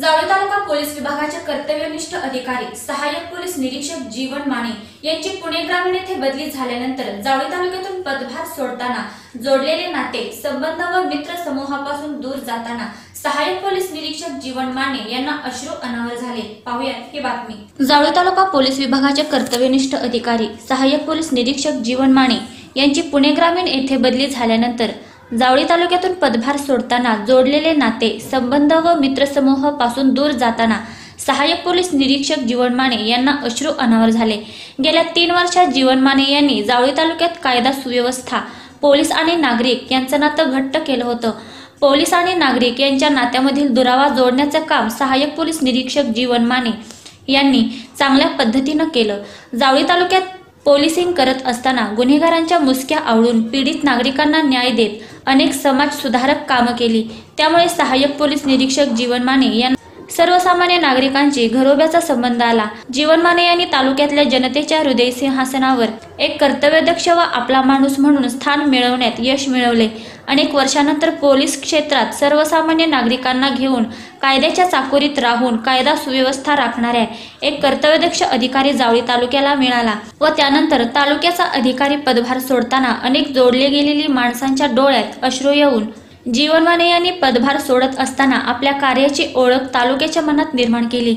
जावळी तालुका police विभागाचे कर्तव्यनिष्ठ अधिकारी सहाय्यक पोलीस निरीक्षक जीवन माने यांची पुणे ग्रामीण येथे बदली झाल्यानंतर जावळी तालुक्यातून पदभार सोडताना जोडलेले नाते संबंध व मित्र समूहापासून दूर जाताना सहाय्यक पोलीस निरीक्षक जीवन माने यांना अश्रू अनावर झाले. पाहुयात ही बातमी. जावळी तालुका पोलीस विभागाचे कर्तव्यनिष्ठ अधिकारी सहाय्यक पोलीस निरीक्षक जीवन माने यांची पुणे ग्रामीण येथे बदली झाल्यानंतर जावळी तालुक्यातून पदभार सोडताना जोडलेले नाते संबंध व मित्रसमूहपासून दूर जाताना सहाय्यक पोलीस निरीक्षक जीवन माने यांना अश्रू अनावर झाले. गेल्या तीन वर्षात जीवन माने यांनी जावळी तालुक्यात कायदा सुव्यवस्था पोलीस आणि नागरिक यांचं नातं घट्ट केलं होतं. पोलीस आणि नागरिक यांच्या नात्यामधील दुरावा जोडण्याचं काम सहाय्यक पोलीस निरीक्षक जीवन माने यांनी चांगल्या पद्धतीनं केलं. जावळी तालुक्यात पोलिसिंग करत असताना गुन्हेगारांच्या मुसक्या आवळून पीडित नागरिकांना न्याय देत अनेक समाज सुधारक कामं केली. त्यामुळे सहाय्यक पोलीस निरीक्षक जीवन माने यांना सर्वसामान्य नागरिकांची घरोब्याचा संबंध आला. जीवनमाने यांनी तालुक्यातल्या जनतेच्या हृदय सिंहासनावर एक कर्तव्यदक्ष व आपला माणूस म्हणून स्थान मिळवण्यात यश मिळवले. अनेक वर्षानंतर पोलीस क्षेत्रात सर्वसामान्य नागरिकांना घेऊन कायद्याच्या चाकोरीत राहून कायदा सुव्यवस्था राखणाऱ्या एक कर्तव्यदक्ष अधिकारी जावळी तालुक्याला मिळाला व त्यानंतर तालुक्याचा अधिकारी पदभार सोडताना अनेक जोडले गेलेली माणसांच्या डोळ्यात अश्रू येऊन जीवनवाने यांनी पदभार सोडत असताना आपल्या कार्याची ओळख तालुक्याच्या मनात निर्माण केली.